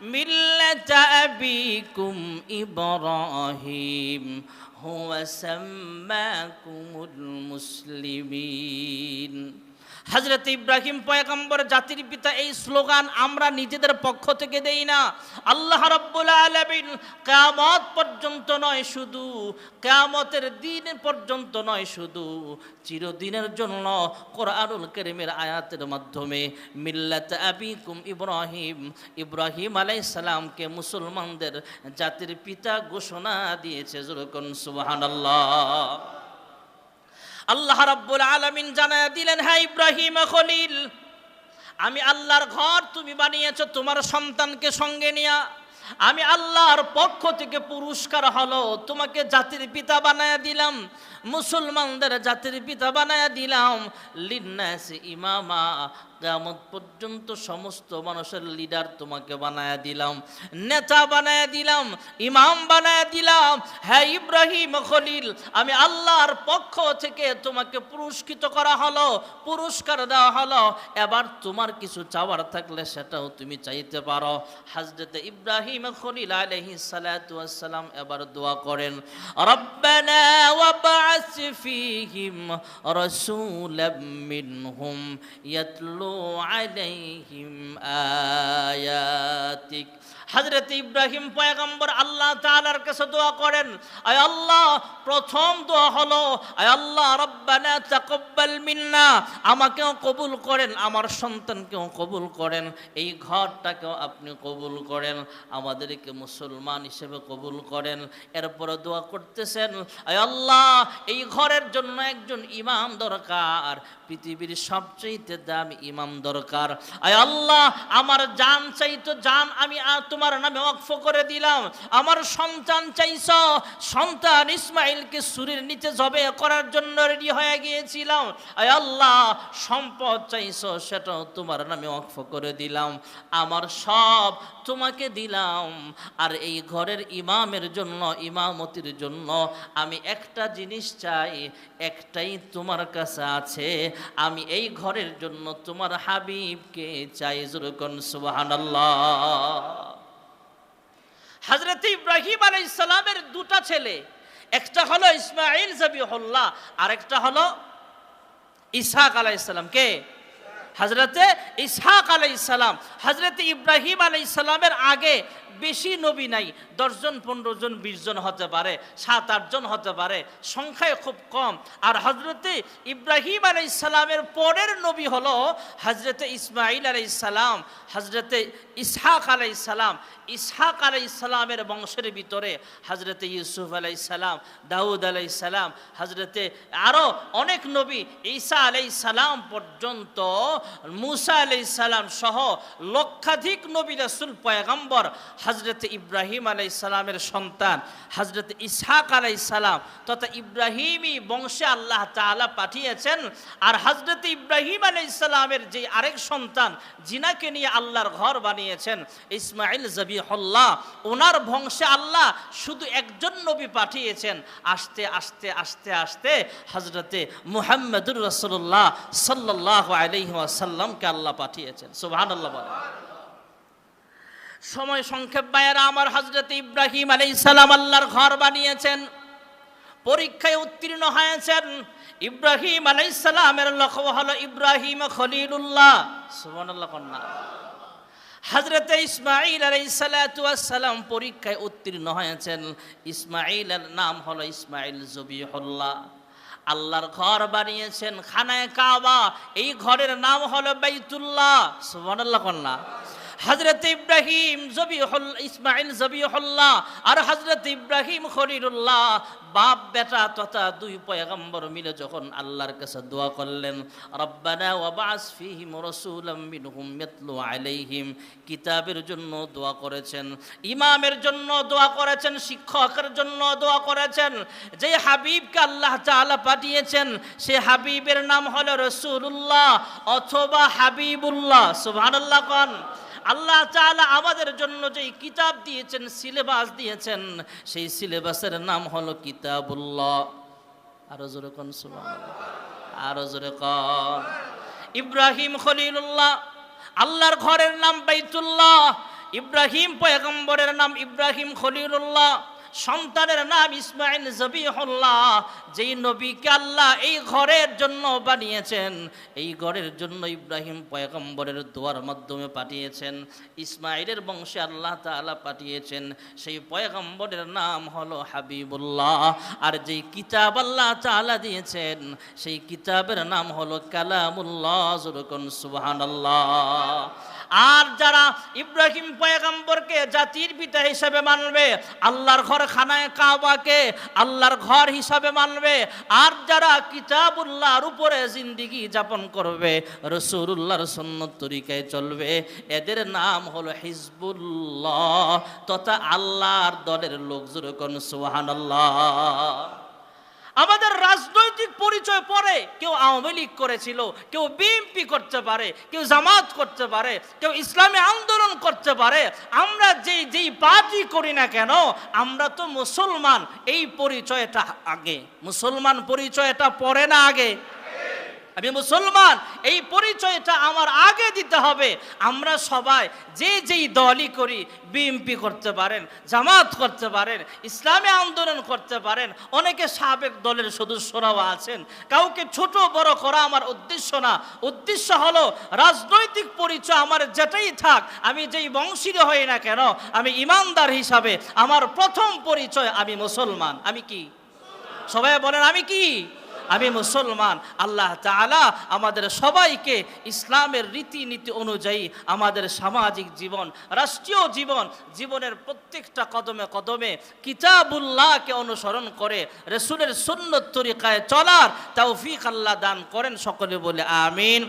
মিল্লাত আবিকুম ইব্রাহিম হুয়া সাম্মাকুমুল মুসলিমিন হজরত ইব্রাহিম পয়গম্বর জাতির পিতা এই স্লোগান আমরা নিজেদের পক্ষ থেকে দেই না। আল্লাহ রব্বুল আলামিন কিয়ামত পর্যন্ত নয় শুধু, কিয়ামতের দিন পর্যন্ত নয় শুধু, চিরদিনের জন্য কোরআনুল কারীমের আয়াতের মাধ্যমে মিল্লাত আবিকুম ইব্রাহিম ইব্রাহিম আলাইহিস সালামকে মুসলমানদের জাতির পিতা ঘোষণা দিয়েছে। যেরকম সুবহানাল্লাহ। আল্লাহ রাব্বুল আলামিন জানায় দিলেন হ্যাঁ ইব্রাহিম খলিল, আমি আল্লাহর ঘর তুমি বানিয়েছো, তোমার সন্তানকে সঙ্গে নিয়া। আমি আল্লাহর পক্ষ থেকে পুরস্কার হলো, তোমাকে জাতির পিতা বানায়া দিলাম, মুসলমানদের জাতির পিতা বানায়া দিলাম। লিন্নাস ইমামা কেমন পর্যন্ত সমস্ত মানুষের লিডার তোমাকে বানায়া দিলাম, নেতা বানায়া দিলাম, ইমাম বানায়া দিলাম। হ্যাঁ ইব্রাহিম খলিল, আমি আল্লাহর পক্ষ থেকে তোমাকে পুরস্কৃত করা হলো, পুরস্কার দেওয়া হলো। এবার তোমার কিছু চাওয়ার থাকলে সেটাও তুমি চাইতে পারো। হাজরতে ইব্রাহিম খলিল আলহি সালাম এবার দোয়া করেন, রব্বানা ওয়াবা'আস ফীহিম রাসূলাম মিনহুম, ইয়াতলু আলাইহিম আয়াতিক হজরত ইব্রাহিম পয়গম্বর আল্লাহ তাআলার কাছে দোয়া করেন, আয় আল্লাহ, প্রথম দোয়া হলো, আয় আল্লাহ, রব্বানা তাকাব্বাল মিন্না, আমাকেও কবুল করেন, আমার সন্তানকেও কবুল করেন, এই ঘরটাকেও আপনি কবুল করেন, আমাদেরকে মুসলমান হিসেবে কবুল করেন। এরপরে দোয়া করতেছেন, আয় আল্লাহ, এই ঘরের জন্য একজন ইমাম দরকার, পৃথিবীর সবচেয়ে দামি ইমাম দরকার। আয় আল্লাহ, আমার জান চাই তো জান আমি আর তোমার নামে অক্ফ করে দিলাম। আমার সন্তান চাইছ, সন্তান ইসমাইলকে সুরের নিচে জবে করার জন্য রেডি হয়ে গিয়েছিলাম। আল্লাহ, সম্পদ চাইছ, সেটাও তোমার নামে অক্ফ করে দিলাম। আমার সব তোমাকে দিলাম। আর এই ঘরের ইমামের জন্য, ইমামতির জন্য আমি একটা জিনিস চাই, একটাই তোমার কাছে আছে। আমি এই ঘরের জন্য তোমার হাবিবকে চাই যেরকম সুবহানাল্লাহ। হজরত ইব্রাহিম আলাই ইসলামের দুটা ছেলে, একটা হলো ইসমাইল জবিহল্লাহ আর একটা হলো ইসহাক আলাই ইসলাম কে? হজরতে ইসহাক আলাই ইসলাম হজরত ইব্রাহিম আলাই ইসলামের আগে বেশি নবী নাই, দশজন পনেরো জন বিশ জন হতে পারে, সাত, আটজন হতে পারে, সংখ্যায় খুব কম। আর হজরতে ইব্রাহিম আলাই ইসলামের পরের নবী হলো হজরতে ইসমাইল আলাই ইসলাম হজরতে ইসহাক আলাই ইসলাম ইসহাক আলাই ইসলামের বংশের ভিতরে হজরতে ইউসুফ আলাই সালাম দাউদ আলাই সালাম হজরতে আরও অনেক নবী, ঈসা আলাই সালাম পর্যন্ত, মুসা আলাই সালাম সহ লক্ষাধিক নবী রাসুল, পয়গম্বর হজরত ইব্রাহিম আলাই সালামের সন্তান হজরত ইসহাক আলাই সালাম তথা ইব্রাহিমই বংশে আল্লাহ তাআলা পাঠিয়েছেন। আর হজরত ইব্রাহিম আলাই সালামের যে আরেক সন্তান, জিনাকে নিয়ে আল্লাহর ঘর বানিয়েছেন ইসমাইল জবিহল্লাহ, ওনার বংশে আল্লাহ শুধু একজন নবী পাঠিয়েছেন। আস্তে আস্তে আস্তে আস্তে হজরতে মুহাম্মদুর রসুল্লাহ সাল্লাহ আলহি আসাল্লামকে আল্লাহ পাঠিয়েছেন। সুবহান আল্লাহ বলে সময় সংক্ষেপ বায়েরা আমার হজরত ইব্রাহিম আলাই সালাম আল্লাহর ঘর বানিয়েছেন। পরীক্ষায় উত্তীর্ণ হয়েছেন। ইব্রাহিম আলাই সালামের লক্ষ্য হলো ইব্রাহিম খলিলুল্লাহ। সুবহানাল্লাহ কন্যা। হজরত ইসমাইল আলাইসালাম পরীক্ষায় উত্তীর্ণ হয়েছেন। ইসমাইলের নাম হলো ইসমাইল জবিহুল্লাহ। আল্লাহর ঘর বানিয়েছেন খানায় কাবা। এই ঘরের নাম হলো বাইতুল্লাহ। সুবহানাল্লাহ কন্যা। হজরত ইব্রাহিম জবিহুল ইসমাইল জবিহুল্লাহ আর হজরত ইব্রাহিম খলিলুল্লাহ, বাপ বেটা তথা দুই পয়গম্বর মিলে যখন আল্লাহর কাছে দোয়া করলেন, রব্বানা ওয়াবাস ফিহিম রাসূলাম মিনহুম আলাইহিম কিতাবের জন্য দোয়া করেছেন, ইমামের জন্য দোয়া করেছেন, শিক্ষকের জন্য দোয়া করেছেন যে হাবিবকে আল্লাহ তাআলা পাঠিয়েছেন, সে হাবিবের নাম হলো রসুল্লাহ অথবা হাবিবুল্লাহ। সুবহানাল্লাহ, কোন? আল্লাহ চালা আমাদের জন্য যেই কিতাব দিয়েছেন, সিলেবাস দিয়েছেন, সেই সিলেবাসের নাম হলো কিতাবুল্লাহ। আরও জোরে কন আরও জোরে কন। ইব্রাহিম খলিলুল্লাহ, আল্লাহর ঘরের নাম বাইতুল্লাহ। ইব্রাহিম পয়গম্বরের নাম ইব্রাহিম খলিলুল্লাহ। সন্তানের নাম ইসমাইল জবিহুল্লাহ, যেই নবীকে আল্লাহ এই ঘরের জন্য বানিয়েছেন, এই ঘরের জন্য ইব্রাহিম পয়গম্বরের দোয়ার মাধ্যমে পাঠিয়েছেন ইসমাইলের বংশে আল্লাহ তাআলা পাঠিয়েছেন, সেই পয়গম্বরের নাম হলো হাবিবুল্লাহ। আর যেই কিতাব আল্লাহ তাআলা দিয়েছেন, সেই কিতাবের নাম হলো কালামুল্লাহ জুরকুন সুবহানাল্লাহ। আর যারা ইব্রাহিম পয়গম্বরকে জাতির পিতা হিসেবে মানবে, আল্লাহর ঘর খানায় কাবাকে আল্লাহর ঘর হিসাবে মানবে, আর যারা কিতাবুল্লাহর উপরে জিন্দিগি যাপন করবে রসুল্লাহর সন্ন্যত তরিকায় চলবে, এদের নাম হলো হিজবুল্লাহ তথা আল্লাহর দলের লোক যেরকম সুবহানাল্লাহ। আমাদের রাজনৈতিক পরিচয় পরে কেউ আওয়ামী লীগ করেছিল, কেউ বিএনপি করতে পারে, কেউ জামাত করতে পারে, কেউ ইসলামী আন্দোলন করতে পারে, আমরা যেই যেই পার্টি করি না কেন, আমরা তো মুসলমান। এই পরিচয়টা আগে, মুসলমান পরিচয়টা পরে না আগে। আমি মুসলমান, এই পরিচয়টা আমার আগে দিতে হবে। আমরা সবাই যে যেই দলই করি, বিএমপি করতে পারেন, জামাত করতে পারেন, ইসলামী আন্দোলন করতে পারেন, অনেকে সাবেক দলের সদস্যরাও আছেন। কাউকে ছোট বড় করা আমার উদ্দেশ্য না। উদ্দেশ্য হলো রাজনৈতিক পরিচয় আমার যেটাই থাক, আমি যেই বংশীয় হই না কেন, আমি ইমানদার হিসাবে আমার প্রথম পরিচয় আমি মুসলমান। আমি কি? সবাই বলেন, আমি কি? আমি মুসলমান, আল্লাহ তালা আমাদের সবাইকে ইসলামের রীতিনীতি অনুযায়ী আমাদের সামাজিক জীবন, রাষ্ট্রীয় জীবন, জীবনের প্রত্যেকটা কদমে কদমে কিতাবুল্লাহকে অনুসরণ করে, রসুলের সুন্নত তরিকায় চলার তাও ফিক আল্লাহ দান করেন সকলে বলে আমিন।